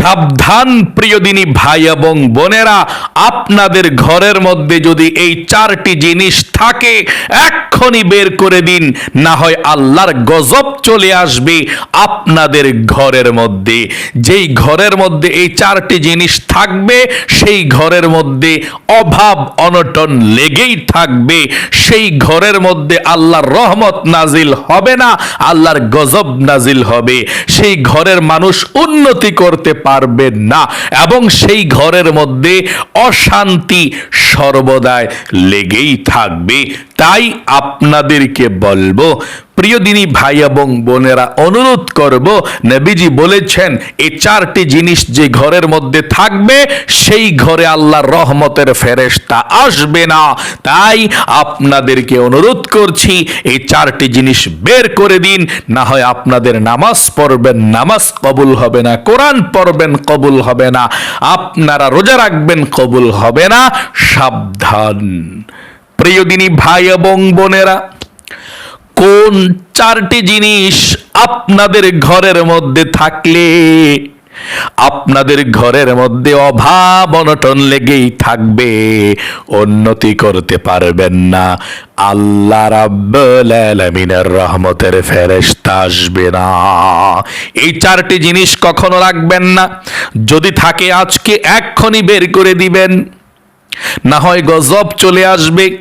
সাবধান প্রিয়দিনী ভাই এবং বোনেরা, আপনাদের ঘরের মধ্যে যদি এই চারটি জিনিস থাকে, এক্ষুনি বের করে দিন, না হয় আল্লাহর গজব চলে আসবে আপনাদের ঘরের মধ্যে। যেই ঘরের মধ্যে এই চারটি জিনিস থাকবে, সেই ঘরের মধ্যে অভাব, অনটন লেগেই থাকবে। সেই ঘরের মধ্যে আল্লাহর রহমত নাজিল হবে না, আল্লাহর গজব নাজিল হবে। সেই ঘরের মানুষ উন্নতি করতে পারবে না। এবং সেই ঘরের মধ্যে অশান্তি সর্বদায় লেগেই থাকবে। তাই আপনাদেরকে বলব প্রিয় দিনী ভাই এবং বোনেরা, অনুরোধ করব, নবীজি বলেছেন এই চারটি জিনিস যে ঘরের মধ্যে থাকবে, সেই ঘরে আল্লাহর রহমতের ফেরেশতা আসবে না। তাই আপনাদেরকে অনুরোধ করছি এই চারটি জিনিস বের করে দিন, না হয় আপনাদের নামাজ পড়বেন, নামাজ কবুল হবে না, কোরআন পড়বেন, কবুল হবে না, আপনারা রোজা রাখবেন, কবুল হবে না। সাবধান। প্রিয় দিনী ভাই এবং বোনেরা কোন চারটি জিনিস আপনাদের ঘরের মধ্যে থাকলে? আপনাদের ঘরের মধ্যে অভাব অনটন লেগেই থাকবে, উন্নতি করতে পারবেন না। আল্লাহ আলামিনের রহমতের ফেরেশতা আসবে না। এই চারটি জিনিস কখনো রাখবেন না। যদি থাকে, আজকে এক্ষুনি বের করে দিবেন। না হয় গজব চলে আসবে।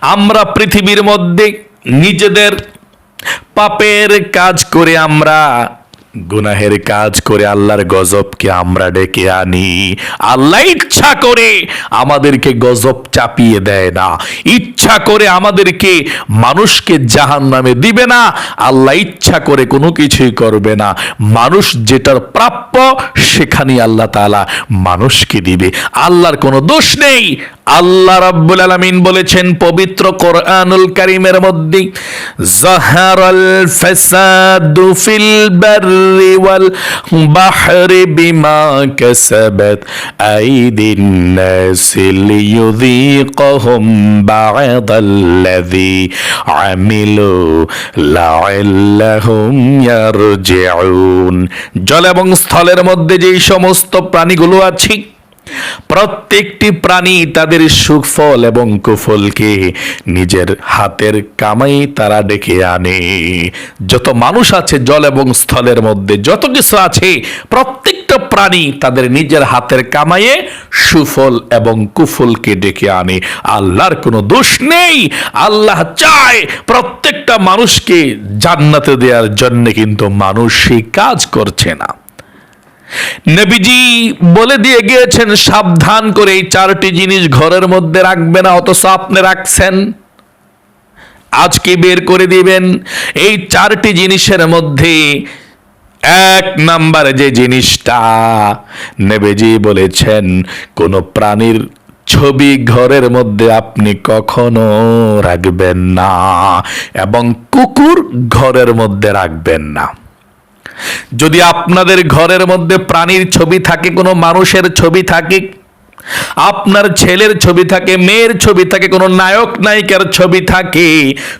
আমরা পৃথিবীর মধ্যে নিজেদের পাপের কাজ করে আমরা গুনাহের কাজ করে আল্লাহর গজবকে আমরা ডেকে আনি। আল্লাহ ইচ্ছা করে আমাদেরকে গজব চাপিয়ে দেয় না। ইচ্ছা করে আমাদেরকে মানুষকে জাহান নামে দিবে না। আল্লাহ ইচ্ছা করে কোনো কিছুই করবে না। মানুষ যেটার প্রাপ্য সেখানেই আল্লাহ তাআলা মানুষকে দিবে। আল্লাহর কোনো দোষ নেই। আল্লাহ রাব্বুল আলামিন বলেছেন, পবিত্র কোরআনুল কারীমের মধ্যে, জাহারাল ফাসাদু ফিল বাররি ওয়াল بما كسبت أيدي الناس ليذيقهم بعض الذي عملوا لعلهم يرجعون জল এবং স্থলের মধ্যে যেই সমস্ত প্রাণীগুলো আছে প্রত্যেকটি প্রাণী তাদের সুফল এবং কুফলকে নিজের হাতের কামাই তারা ডেকে আনে। যত মানুষ আছে জল এবং স্থলের মধ্যে, যত কিছু আছে, প্রত্যেকটা প্রাণী তাদের নিজের হাতের কামাইয়ে সুফল এবং কুফলকে ডেকে আনে। আল্লাহর কোনো দোষ নেই। আল্লাহ চায় প্রত্যেকটা মানুষকে জান্নাতে দেওয়ার জন্য কিন্তু মানুষ সেই কাজ করছে না। নবীজি বলে দিয়ে গিয়েছেন, সাবধান করে এই চারটি জিনিস ঘরের মধ্যে রাখবে না, অথচ আপনি রাখছেন। আজকে বের করে দিবেন? এই চারটি জিনিসের মধ্যে এক নাম্বারে যে জিনিসটা, নেবেজি বলেছেন, কোন প্রাণীর ছবি ঘরের মধ্যে আপনি কখনো রাখবেন না এবং কুকুর ঘরের মধ্যে রাখবেন না। যদি আপনাদের ঘরের মধ্যে প্রাণীর ছবি থাকে, কোনো মানুষের ছবি থাকে, আপনার ছেলের ছবি থাকে, মেয়ের ছবি থাকে, কোনো নায়ক নায়িকার ছবি থাকে,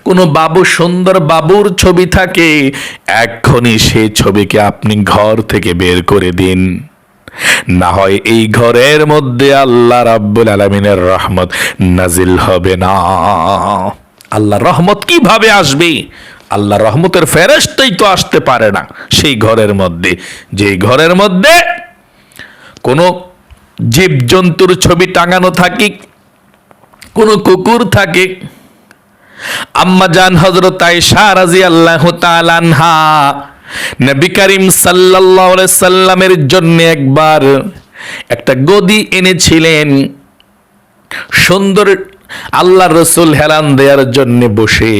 কোনো বাবু, সুন্দর বাবুর ছবি থাকে, এক্ষুনি সেই ছবিকে আপনি ঘর থেকে বের করে দিন। না হয় এই ঘরের মধ্যে আল্লাহ রাব্বুল আলমিনের রহমত নাজিল হবে না। আল্লাহ রহমত কীভাবে আসবে? আল্লাহ রহমতের ফেরেস্তাই তো আসতে পারে না সেই ঘরের মধ্যে। যেই ঘরের মধ্যে কোনো জীবজন্তুর ছবি টাঙানো থাকে, কোনো কুকুর থাকে, আম্মা জান হজরত আয়েশা রাদিয়াল্লাহু তাআলা আনহা নবী করিম সাল্লাল্লাহু আলাইহি সাল্লামের জন্য একবার একটা গদি এনেছিলেন সুন্দর আল্লাহ রসুল হেলান দেওয়ার জন্য বসে।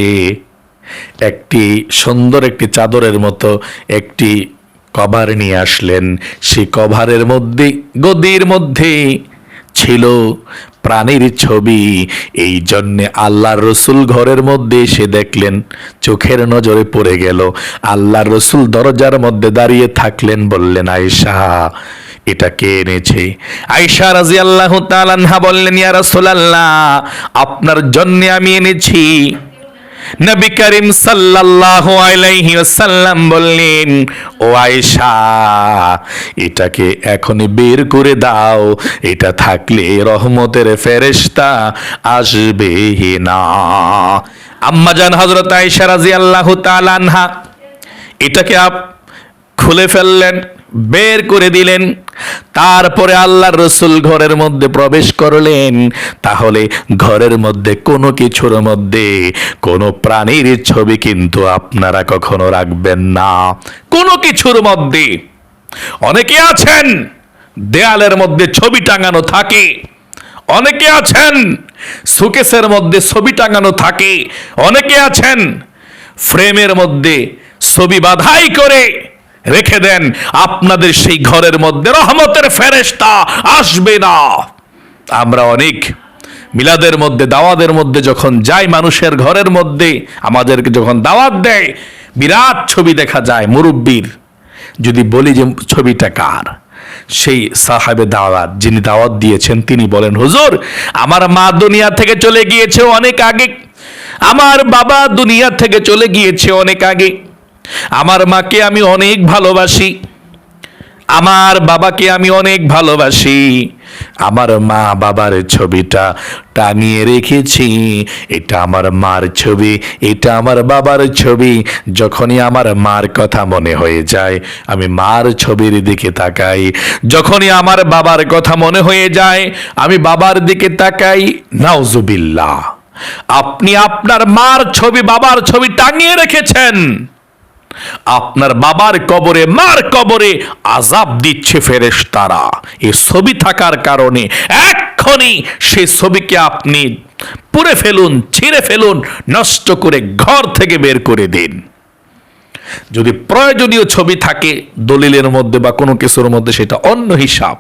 একটি সুন্দর একটি চাদরের মতো একটি কভার নিয়ে আসলেন। সেই কভারের মধ্যে, গদির মধ্যে ছিল প্রাণীর ছবি। এই জন্যে আল্লাহর রসুল ঘরের মধ্যে এসে দেখলেন, চোখের নজরে পড়ে গেল। আল্লাহর রসুল দরজার মধ্যে দাঁড়িয়ে থাকলেন, বললেন, আয়েশা, এটা কে এনেছে? আয়েশা রাজি আল্লাহ তালানহা বললেন, ইয়া রাসূলুল্লাহ, আপনার জন্যে আমি এনেছি। নবী করিম সাল্লাল্লাহু আলাইহি ওয়াসাল্লাম বললেন, ও আয়েশা, এটাকে এখনই বের করে দাও। এটা থাকলে রহমতের ফেরেশতা আসবে না। আম্মাজান হযরত আয়েশা রাদিয়াল্লাহু তাআলা আনহা, এটাকে আপ খুলে ফেললেন। বের করে দিলেন। তারপরে আল্লাহর রসুল ঘরের মধ্যে প্রবেশ করলেন। তাহলে ঘরের মধ্যে কোনো কিছুর মধ্যে কোনো প্রাণীর ছবি কিন্তু আপনারা কখনো রাখবেন না। কোনো কিছুর মধ্যে। অনেকে আছেন, দেয়ালের মধ্যে ছবি টাঙানো থাকে। অনেকে আছেন, সুকেসের মধ্যে ছবি টাঙানো থাকে। অনেকে আছেন, ফ্রেমের মধ্যে ছবি বাধাই করে। রেখে দেন, আপনাদের সেই ঘরের মধ্যে রহমতের ফেরেশতা আসবে না। আমরা অনেক মিলাদের মধ্যে, দাওয়াদের মধ্যে যখন যাই, মানুষের ঘরের মধ্যে আমাদেরকে যখন দাওয়াত দেয়, বিরাট ছবি দেখা যায় মুরব্বীর। যদি বলি যে ছবিটা কার? সেই সাহাবে দাওয়াত, যিনি দাওয়াত দিয়েছেন, তিনি বলেন, হুজুর, আমার মা দুনিয়া থেকে চলে গিয়েছে অনেক আগে। আমার বাবা দুনিয়া থেকে চলে গিয়েছে অনেক আগে। আমার মাকে আমি অনেক ভালোবাসি। আমার বাবাকে আমি অনেক ভালোবাসি। আমার মা বাবার ছবিটা টাঙিয়ে রেখেছি। এটা আমার মার ছবি, এটা আমার বাবার ছবি। যখনই আমার মার কথা মনে হয়ে যায়, আমি মার ছবির দিকে তাকাই। যখনই আমার বাবার কথা মনে হয়ে যায়, আমি বাবার দিকে তাকাই। নাউজুবিল্লাহ, আপনি আপনার মার ছবি, বাবার ছবি টাঙিয়ে রেখেছেন। আপনার বাবার কবরে, মার কবরে আজাব দিচ্ছে ফেরেশতারা। এই ছবি থাকার কারণে এক্ষুনি সেই ছবিকে আপনি পুড়ে ফেলুন, ছিঁড়ে ফেলুন, নষ্ট করে ঘর থেকে বের করে দিন। যদি প্রয়োজনীয় ছবি থাকে দলিলের মধ্যে বা কোনো কিছুর মধ্যে, সেটা অন্য হিসাব।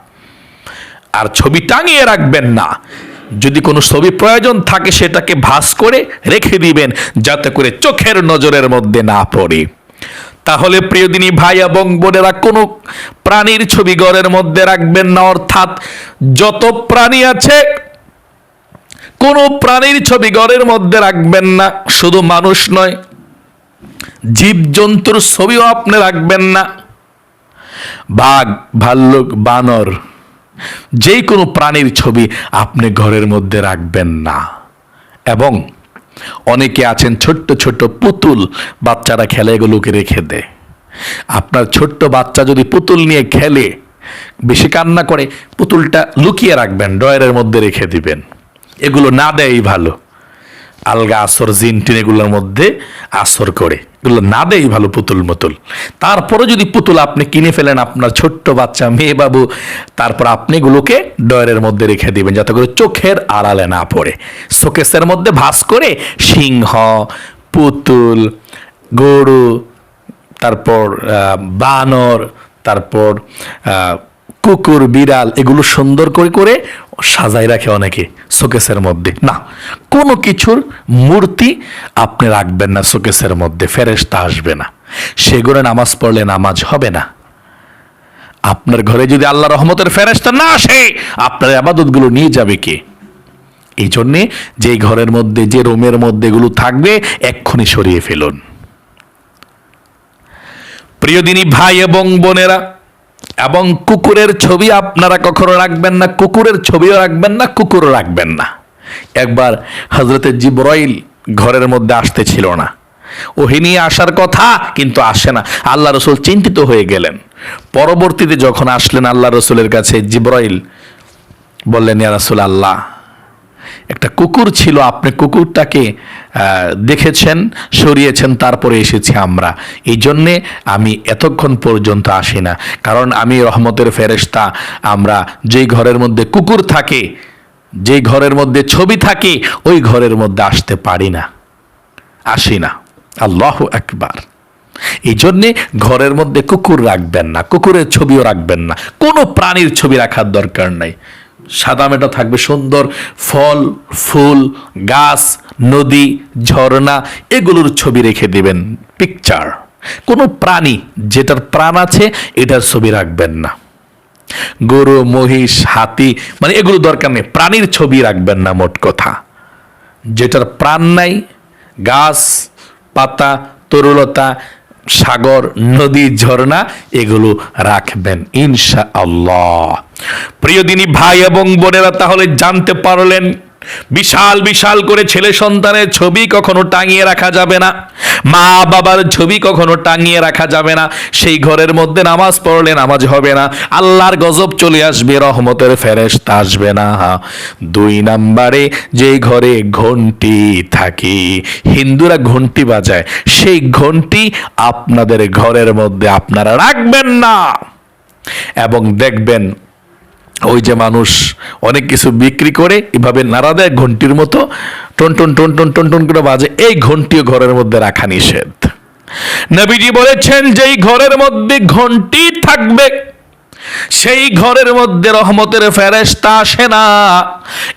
আর ছবি টাঙিয়ে রাখবেন না। যদি কোনো ছবি প্রয়োজন থাকে, সেটাকে ভাস করে রেখে দিবেন, যাতে করে চোখের নজরের মধ্যে না পড়ে। তাহলে প্রিয়দিনী ভাই এবং বোনেরা, কোনো প্রাণীর ছবি ঘরের মধ্যে রাখবেন না, অর্থাৎ যত প্রাণী আছে, কোনো প্রাণীর ছবি ঘরের মধ্যে রাখবেন না, শুধু মানুষ নয়, জীবজন্তুর ছবিও আপনি রাখবেন না। বাঘ, ভাল্লুক, বানর যে কোনো প্রাণীর ছবি আপনি ঘরের মধ্যে রাখবেন না। এবং অনেকে আছেন ছোট্ট ছোট্ট পুতুল বাচ্চারা খেলে এগুলোকে রেখে দেয় আপনার ছোট্ট বাচ্চা যদি পুতুল নিয়ে খেলে, বেশি কান্না করে, পুতুলটা লুকিয়ে রাখবেন, ড্রয়ারের মধ্যে রেখে দিবেন। এগুলো না দেয়ই ভালো। আলগা আসর জিনটিন এগুলোর মধ্যে আসর করে। এগুলো না দেয় ভালো পুতুল মুতুল। তারপরে যদি পুতুল আপনি কিনে ফেলেন আপনার ছোট্ট বাচ্চা, মেয়ে বাবু, তারপর আপনি এগুলোকে ডয়ারের মধ্যে রেখে দিবেন, যাতে করে চোখের আড়ালে না পড়ে। শোকেসের মধ্যে ভাস করে সিংহ, পুতুল, গরু, তারপর বানর, তারপর কুকুর, বিড়াল এগুলো সুন্দর করে করে সাজাই রাখে অনেকে শোকেসের মধ্যে। না, কোনো কিছুর মূর্তি আপনি রাখবেন না শোকেসের মধ্যে, ফেরেশতা আসবে না। সেগুলো নামাজ পড়লে নামাজ হবে না। আপনার ঘরে যদি আল্লাহ রহমতের ফেরেশতা না আসে, আপনার আবাদতগুলো নিয়ে যাবে কে? এই জন্যে যে ঘরের মধ্যে, যে রুমের মধ্যে এগুলো থাকবে, এক্ষুনি সরিয়ে ফেলুন। প্রিয়দিনী ভাই এবং বোনেরা এবং কুকুরের ছবি আপনারা কখনো রাখবেন না, কুকুরের ছবিও রাখবেন না, কুকুরও রাখবেন না। একবার হজরতের জিব্রাইল ঘরের মধ্যে আসতে ছিল না। ওহি নিয়ে আসার কথা কিন্তু আসে না। আল্লাহ রসুল চিন্তিত হয়ে গেলেন। পরবর্তীতে যখন আসলেন আল্লাহ রসুলের কাছে, জিব্রাইল বললেন, ইয়া রাসুল আল্লাহ একটা কুকুর ছিল, আপনি কুকুরটাকে দেখেছেন, সরিয়েছেন, তারপরে এসেছি আমরা। এই জন্যে আমি এতক্ষণ পর্যন্ত আসি না। কারণ আমি রহমতের ফেরেশতা, আমরা যেই ঘরের মধ্যে কুকুর থাকে, যেই ঘরের মধ্যে ছবি থাকে, ওই ঘরের মধ্যে আসতে পারি না। আসি না। আল্লাহ একবার এই জন্যে ঘরের মধ্যে কুকুর রাখবেন না, কুকুরের ছবিও রাখবেন না। কোনো প্রাণীর ছবি রাখার দরকার নাই। সাদা মেটা থাকবে, সুন্দর ফল, ফুল, গাছ, নদী, ঝর্ণা, এগুলোর ছবি রেখে দিবেন পিকচার কোনো প্রাণী যেটার প্রাণ আছে, এটার ছবি রাখবেন না। গরু, মহিষ, হাতি মানে এগুলো দরকার নেই, প্রাণীর ছবি রাখবেন না, মোট কথা। যেটার প্রাণ নাই, গাছ, পাতা, তরুলতা, সাগর, নদী, ঝর্ণা, এগুলো রাখবেন ইনশা আল্লাহ প্রিয় দিনী ভাই এবং বোনেরা তাহলে জানতে পারলেন, বিশাল বিশাল করে ছেলে সন্তানের ছবি কখনো টাঙিয়ে রাখা যাবে না। মা বাবার ছবি কখনো টাঙিয়ে রাখা যাবে না। সেই ঘরের মধ্যে নামাজ পড়লে নামাজ হবে না। আল্লাহর গজব চলে আসবে, রহমতের ফেরেশতা আসবে না। দুই নাম্বারে যেই ঘরে ঘন্টি থাকে, হিন্দুরা ঘন্টি বাজায়, সেই ঘন্টি আপনাদের ঘরের মধ্যে আপনারা রাখবেন না। এবং দেখবেন ওই যে মানুষ অনেক কিছু বিক্রি করে, এভাবে নাড়া দেয় ঘন্টির মতো, টন টন টন টন টন টন করে বাজে, এই ঘন্টিও ঘরের মধ্যে রাখা নিষেধ। নবীজি বলেছেন, যেই ঘরের মধ্যে ঘন্টি থাকবে, সেই ঘরের মধ্যে রহমতের ফেরেশতা আসে না।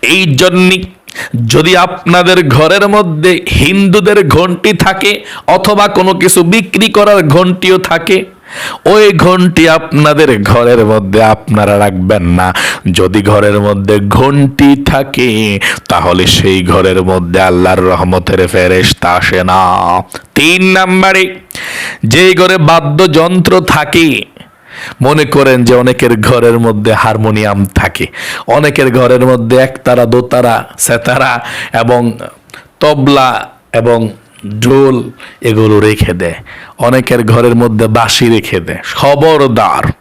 এই জন্যই যদি আপনাদের ঘরের মধ্যে হিন্দুদের ঘন্টি থাকে, অথবা কোনো কিছু বিক্রি করার ঘন্টিও থাকে ওই ঘন্টি আপনাদের ঘরের মধ্যে আপনারা রাখবেন না। যদি ঘরের মধ্যে ঘন্টি থাকে, তাহলে সেই ঘরের মধ্যে আল্লাহর রহমতের ফেরেশতা আসে না। তিন নাম্বারে, যেই ঘরে বাদ্যযন্ত্র থাকে, মনে করেন যে অনেকের ঘরের মধ্যে হারমোনিয়াম থাকে, অনেকের ঘরের মধ্যে একতারা, দোতারা, সেতারা এবং তবলা এবং ঢোল এগুলো রেখে দেয়। অনেকের ঘরের মধ্যে বাঁশি রেখে দেয়। খবরদার।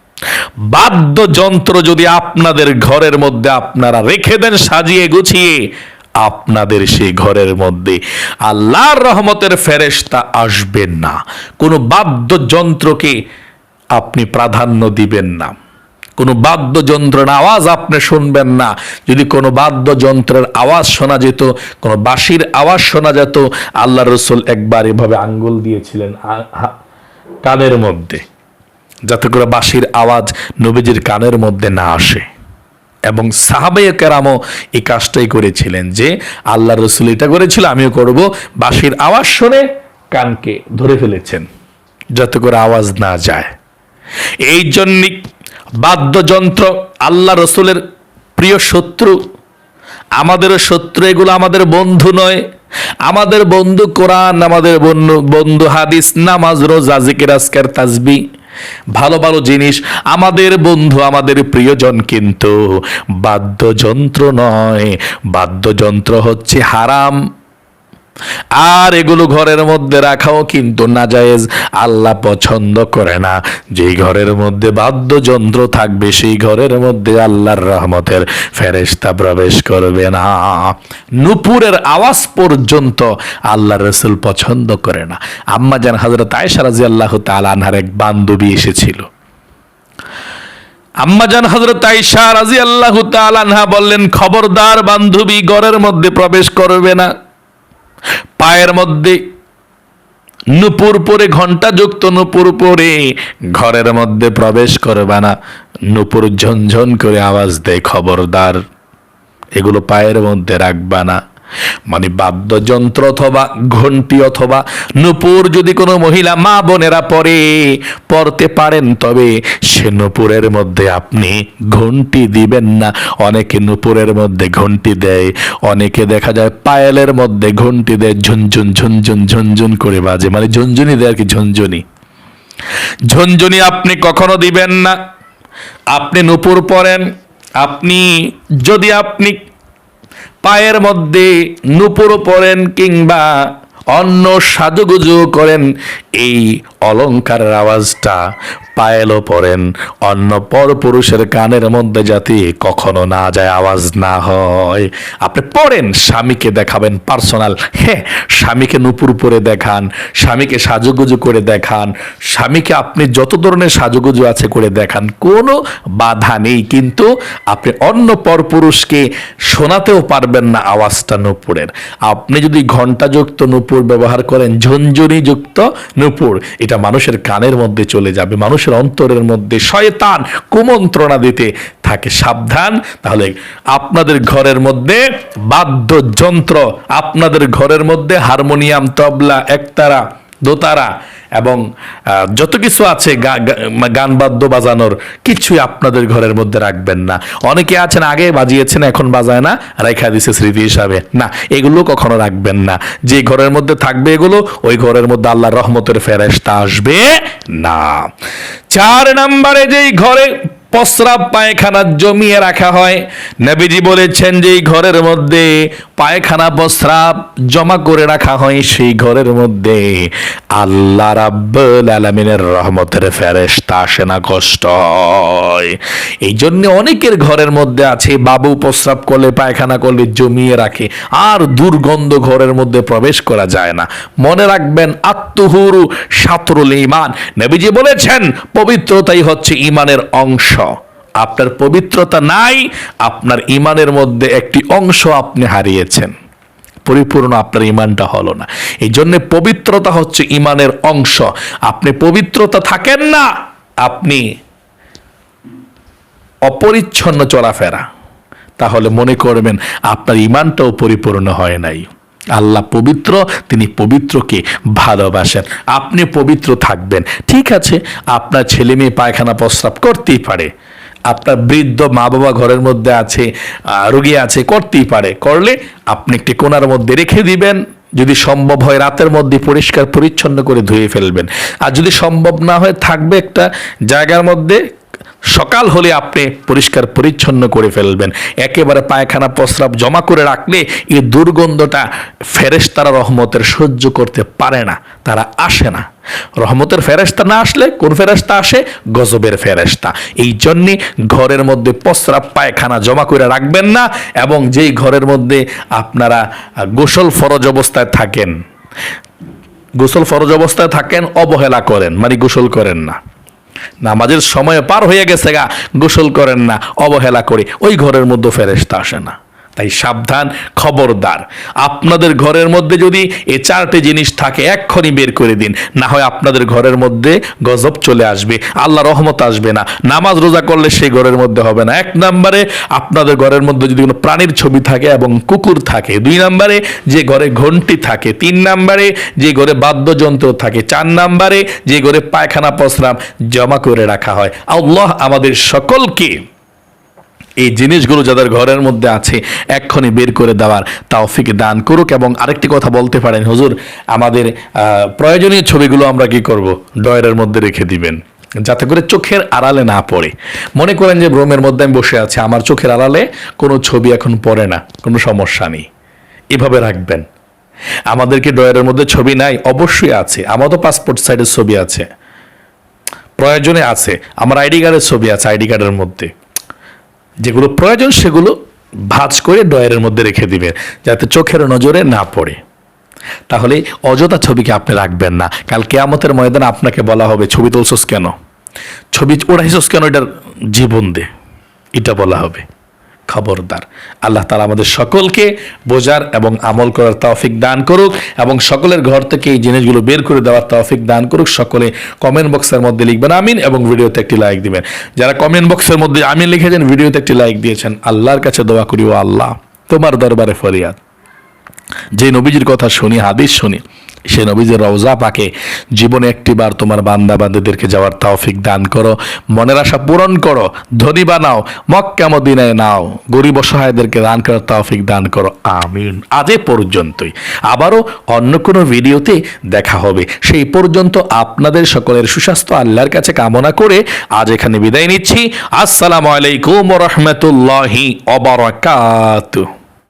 বাদ্যযন্ত্র যদি আপনাদের ঘরের মধ্যে আপনারা রেখে দেন সাজিয়ে গুছিয়ে, আপনাদের সেই ঘরের মধ্যে আল্লাহর রহমতের ফেরেশতা আসবেন না। কোনো বাদ্যযন্ত্রকে আপনি প্রাধান্য দিবেন না। কোনো বাদ্যযন্ত্রের আওয়াজ আপনি শুনবেন না। যদি কোনো বাদ্যযন্ত্রের আওয়াজ শোনা যেত, কোনো বাঁশির আওয়াজ শোনা যেত আল্লাহ রসুল একবার এভাবে আঙ্গুল দিয়েছিলেন কানের মধ্যে, যাতে করে বাঁশির আওয়াজ নবীজির কানের মধ্যে না আসে। এবং সাহাবে কেরামও এই কাজটাই করেছিলেন যে আল্লাহ রসুল এটা করেছিল, আমিও করব। বাঁশির আওয়াজ শুনে কানকে ধরে ফেলেছেন, যাতে করে আওয়াজ না যায়। এই জন্যই বাদ্যযন্ত্র, আল্লাহ রসুলের প্রিয় শত্রু। আমাদেরও শত্রু, এগুলো আমাদের বন্ধু নয়। আমাদের বন্ধু কোরআন, আমাদের বন্ধু বন্ধু হাদিস, নামাজ, রোজা, জিকির, আজকের তাজবি ভালো ভালো জিনিস আমাদের বন্ধু, আমাদের প্রিয়জন কিন্তু বাদ্যযন্ত্র নয়। বাদ্যযন্ত্র হচ্ছে হারাম। আর এগুলো ঘরের মধ্যে রাখাও কিন্তু নাজায়েজ। আল্লাহ পছন্দ করে না। যেই ঘরের মধ্যে বাদ্যযন্ত্র থাকবে, সেই ঘরের মধ্যে আল্লাহর রহমতের ফেরেশতা প্রবেশ করবে না। নুপুরের আওয়াজ পর্যন্ত আল্লাহ রসুল পছন্দ করে না। আম্মা জান হজরত আয়েশা রাজি আল্লাহ তালানহার এক বান্ধবী এসেছিল। আম্মাজান হজরত আইসা রাজি আল্লাহ তালানহা বললেন, খবরদার বান্ধবী ঘরের মধ্যে প্রবেশ করবে না। পায়ের মধ্যে নুপুর পরে ঘণ্টা যুক্ত নুপুর পরে ঘরের মধ্যে প্রবেশ করবে না। নুপুর ঝনঝন করে আওয়াজ দেয়, খবরদার, এগুলো পায়ের মধ্যে রাখবা না। মানে বাদ্যযন্ত্র অথবা ঘন্টি অথবা নূপুর যদি কোনো মহিলা মা বোনেরা পরে পড়তে পারেন, তবে সে নূপুরের মধ্যে আপনি ঘন্টি দিবেন না। অনেকে নূপুরের মধ্যে ঘন্টি দেয়, অনেকে দেখা যায় পায়েলের মধ্যে ঘন্টি দেয়, ঝুনঝুন ঝুনঝুন ঝুনঝুন করে বাজে। মানে ঝুনঝুনি দেয় আর কি, ঝুনঝুনি। ঝুনঝুনি আপনি কখনো দিবেন না। আপনি নূপুর পরেন, আপনি যদি আপনি পায়ের মধ্যে নুপুর পড়েন কিংবা অন্য সাজুগুজু করেন। এই অলংকারের আওয়াজটা পায়েলও পরেন অন্য পর পুরুষের কানের মধ্যে যাতে কখনো না যায় আওয়াজ না হয়। আপনি পড়েন, স্বামীকে দেখাবেন পার্সোনাল। হ্যাঁ স্বামীকে নুপুর পরে দেখান, স্বামীকে সাজুগুজু করে দেখান, স্বামীকে আপনি যত ধরনের সাজুগুজু আছে করে দেখান, কোনো বাধা নেই। কিন্তু আপনি অন্য পরপুরুষকে শোনাতেও পারবেন না আওয়াজটা নুপুরের। আপনি যদি ঘণ্টাযুক্ত নুপুর ব্যবহার করেন ঝঞ্ঝনি যুক্ত নুপুর। এটা মানুষের কানের মধ্যে চলে যাবে, মানুষের অন্তরের মধ্যে শয়তান কুমন্ত্রণা দিতে থাকে। সাবধান, তাহলে আপনাদের ঘরের মধ্যে বাদ্যযন্ত্র, আপনাদের ঘরের মধ্যে হারমোনিয়াম, তবলা, একতারা, দোতারা এবং যত কিছু আছে গান বাদ্য বাজানোর কিছুই আপনাদের ঘরের মধ্যে রাখবেন না। অনেকে আছেন আগে বাজিয়েছেন, এখন বাজায় না। রেখা দিছে স্মৃতি হিসাবে। না, এগুলো কখনো রাখবেন না। যে ঘরের মধ্যে থাকবে এগুলো, ওই ঘরের মধ্যে আল্লাহর রহমতের ফেরেস্তা আসবে না। চার নাম্বারে যেই ঘরে প্রস্রাব পায়খানা জমিয়ে রাখা হয়। নবীজি বলেছেন যে ঘরের মধ্যে পায়খানা, প্রস্রাব জমা করে রাখা হয় সেই ঘরের মধ্যে। আল্লাহ রাব্বুল আলামিনের রহমতের ফেরেশতা আসে না কষ্ট এই জন্য অনেকের ঘরের মধ্যে আছে, বাবু প্রস্রাব করলে, পায়খানা করলে জমিয়ে রাখে। আর দুর্গন্ধ ঘরের মধ্যে প্রবেশ করা যায় না। মনে রাখবেন, আত্মহুরু সাতরুল ইমান নবীজি বলেছেন, পবিত্রতাই হচ্ছে ইমানের অংশ। আপনার পবিত্রতা নাই, আপনার ইমানের মধ্যে একটি অংশ আপনি হারিয়েছেন। পরিপূর্ণ আপনার ইমানটা হলো না। এই জন্য পবিত্রতা হচ্ছে ইমানের অংশ। আপনি পবিত্রতা থাকেন না, আপনি অপরিচ্ছন্ন চলাফেরা। তাহলে মনে করবেন, আপনার ইমানটাও পরিপূর্ণ হয় নাই। আল্লাহ পবিত্র, তিনি পবিত্রকে ভালোবাসেন। আপনি পবিত্র থাকবেন। ঠিক আছে, আপনার ছেলে মেয়ে পায়খানা প্রস্রাব করতেই পারে। আপনার বৃদ্ধ মা বাবা ঘরের মধ্যে আছে রুগী আছে, করতেই পারে। করলে আপনি একটি কোনার মধ্যে রেখে দিবেন। যদি সম্ভব হয় রাতের মধ্যে পরিষ্কার, পরিচ্ছন্ন করে ধুয়ে ফেলবেন। আর যদি সম্ভব না হয় থাকবে একটা জায়গার মধ্যে সকাল হলে আপনি পরিষ্কার পরিচ্ছন্ন করে ফেলবেন। একেবারে পায়খানা, প্রস্রাব জমা করে রাখলে এই দুর্গন্ধটা ফেরেশতারা রহমতের সহ্য করতে পারে না, তারা আসে না। রহমতের ফেরেশতা না আসলে কোন ফেরেশতা আসে? গজবের ফেরেশতা। এই জন্যে ঘরের মধ্যে প্রস্রাব, পায়খানা জমা করে রাখবেন না এবং যেই ঘরের মধ্যে আপনারা গোসল ফরজ অবস্থায় থাকেন, গোসল ফরজ অবস্থায় থাকেন, অবহেলা করেন মানে গোসল করেন না। নামাজের সময় পার হয়ে গেছে গা, গোসল করেন না, অবহেলা করে। ওই ঘরের মধ্যে ফেরেস্তা আসে না। তাই সাবধান, খবরদার। আপনাদের ঘরের মধ্যে যদি এ চারটে জিনিস থাকে এক্ষণি বের করে দিন। না হয় আপনাদের ঘরের মধ্যে গজব চলে আসবে আল্লাহ রহমত আসবে না। নামাজ রোজা করলে সেই ঘরের মধ্যে হবে না। এক নম্বরে, আপনাদের ঘরের মধ্যে যদি কোনো প্রাণীর ছবি থাকে এবং কুকুর থাকে, দুই নম্বরে, যে ঘরে ঘন্টি থাকে, তিন নম্বরে, যে ঘরে বাদ্যযন্ত্র থাকে, চার নম্বরে, যে ঘরে পায়খানা প্রস্রাব জমা করে রাখা হয়। আল্লাহ আমাদের সকলকে এই জিনিসগুলো যাদের ঘরের মধ্যে আছে, এক্ষুনি বের করে দেওয়ার তাওফিক দান করুক এবং আরেকটি কথা বলতে পারেন, হুজুর, আমাদের প্রয়োজনীয় ছবিগুলো আমরা কি করব? ডয়ের মধ্যে রেখে দিবেন, যাতে করে চোখের আড়ালে না পড়ে। মনে করেন যে রুমের মধ্যে আমি বসে আছি, আমার চোখের আড়ালে কোনো ছবি এখন পড়ে না, কোনো সমস্যা নেই। এভাবে রাখবেন। আমাদেরকে ডয়ের মধ্যে ছবি নাই, অবশ্যই আছে, আমারও পাসপোর্ট সাইডের ছবি আছে। প্রয়োজনে আছে, আমার আইডি কার্ডের ছবি আছে, আইডি কার্ডের মধ্যে। যেগুলো প্রয়োজন সেগুলো ভাজ করে ডয়ারের মধ্যে রেখে দিবেন, যাতে চোখের নজরে না পড়ে। তাহলে অযথা ছবিকে আপনি রাখবেন না। কাল কেয়ামতের ময়দানে আপনাকে বলা হবে, ছবি তুলছস কেন? ছবি ওড়াইছস কেন এটার জীবন দে? এটা বলা হবে। খবরদার। আল্লাহ তালা আমাদের সকলকে বোঝার এবং আমল করার তৌফিক দান করুক এবং সকলের ঘর থেকে এই জিনিসগুলো বের করে দেওয়ার তৌফিক দান করুক। সকলে কমেন্ট বক্সের মধ্যে লিখবেন, আমিন এবং ভিডিওতে একটি লাইক দিবেন। যারা কমেন্ট বক্সের মধ্যে আমিন লিখেছেন, ভিডিওতে একটি লাইক দিয়েছেন। আল্লাহর কাছে দোয়া করি ও আল্লাহ, তোমার দরবারে ফরিয়াদ। যে নবীজির কথা শুনি, হাদিস শুনি সে নবীজের রওজা পাকে। জীবনে একটিবার তোমার বান্দা বান্দাদেরকে যাওয়ার তৌফিক দান করো, মনের আশা পূরণ করো, ধনী বানাও, মক্কা মদিনায় নাও, গরিব অসহায়দেরকে দান করার তৌফিক দান করো, আমিন। আজ পর্যন্তই। আবারও অন্য কোনো ভিডিওতে দেখা হবে। সেই পর্যন্ত আপনাদের সকলের সুস্বাস্থ্য, আল্লাহর কাছে কামনা করে আজ এখানে বিদায় নিচ্ছি। আসসালামু আলাইকুম রহমতুল্লাহি অবরাকাতুহ